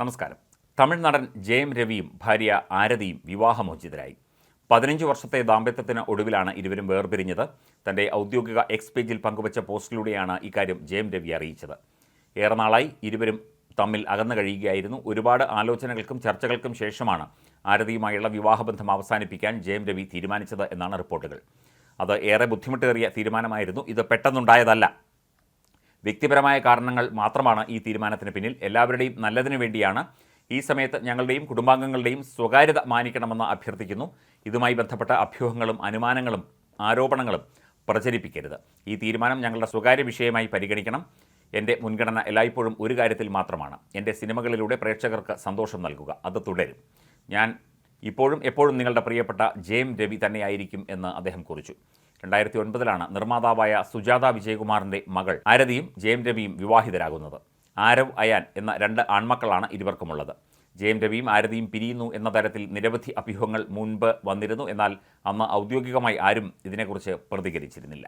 നമസ്കാരം. തമിഴ് നടൻ ജയം രവിയും ഭാര്യ ആരതിയും വിവാഹമോചിതരായി. പതിനഞ്ച് വർഷത്തെ ദാമ്പത്യത്തിന് ഒടുവിലാണ് ഇരുവരും വേർപിരിഞ്ഞത്. തന്റെ ഔദ്യോഗിക എക്സ് പേജിൽ പങ്കുവച്ച പോസ്റ്റിലൂടെയാണ് ഇക്കാര്യം ജയം രവി അറിയിച്ചത്. ഏറെ നാളായി ഇരുവരും തമ്മിൽ അകന്നു കഴിയുകയായിരുന്നു. ഒരുപാട് ആലോചനകൾക്കും ചർച്ചകൾക്കും ശേഷമാണ് ആരതിയുമായുള്ള വിവാഹബന്ധം അവസാനിപ്പിക്കാൻ ജയം രവി തീരുമാനിച്ചത് എന്നാണ് റിപ്പോർട്ടുകൾ. അത് ഏറെ ബുദ്ധിമുട്ടേറിയ തീരുമാനമായിരുന്നു. ഇത് പെട്ടെന്നുണ്ടായതല്ല. വ്യക്തിപരമായ കാരണങ്ങൾ മാത്രമാണ് ഈ തീരുമാനത്തിന് പിന്നിൽ. എല്ലാവരുടെയും നല്ലതിനു വേണ്ടിയാണ് ഈ സമയത്ത് ഞങ്ങളുടെയും കുടുംബാംഗങ്ങളുടെയും സ്വകാര്യത മാനിക്കണമെന്ന് അഭ്യർത്ഥിക്കുന്നു. ഇതുമായി ബന്ധപ്പെട്ട അഭ്യൂഹങ്ങളും അനുമാനങ്ങളും ആരോപണങ്ങളും പ്രചരിപ്പിക്കരുത്. ഈ തീരുമാനം ഞങ്ങളുടെ സ്വകാര്യ വിഷയമായി പരിഗണിക്കണം. എന്റെ മുൻഗണന എല്ലായ്പ്പോഴും ഒരു കാര്യത്തിൽ മാത്രമാണ്. എന്റെ സിനിമകളിലൂടെ പ്രേക്ഷകർക്ക് സന്തോഷം നൽകുക. അത് തുടരും. ഞാൻ ഇപ്പോഴും എപ്പോഴും നിങ്ങളുടെ പ്രിയപ്പെട്ട ജെയിം രവി തന്നെയായിരിക്കും എന്ന് അദ്ദേഹം കുറിച്ചു. രണ്ടായിരത്തി ഒൻപതിലാണ് നിർമ്മാതാവായ സുജാത വിജയകുമാറിന്റെ മകൾ ആരതിയും ജയം രവിയും വിവാഹിതരാകുന്നത്. ആരവ് അയാൻ എന്ന രണ്ട് ആൺമക്കളാണ് ഇരുവർക്കുമുള്ളത്. ജയം രവിയും ആരതിയും പിരിയുന്നു എന്ന തരത്തിൽ നിരവധി അഭ്യൂഹങ്ങൾ മുൻപ് വന്നിരുന്നു. എന്നാൽ അന്ന് ഔദ്യോഗികമായി ആരും ഇതിനെക്കുറിച്ച് പ്രതികരിച്ചിരുന്നില്ല.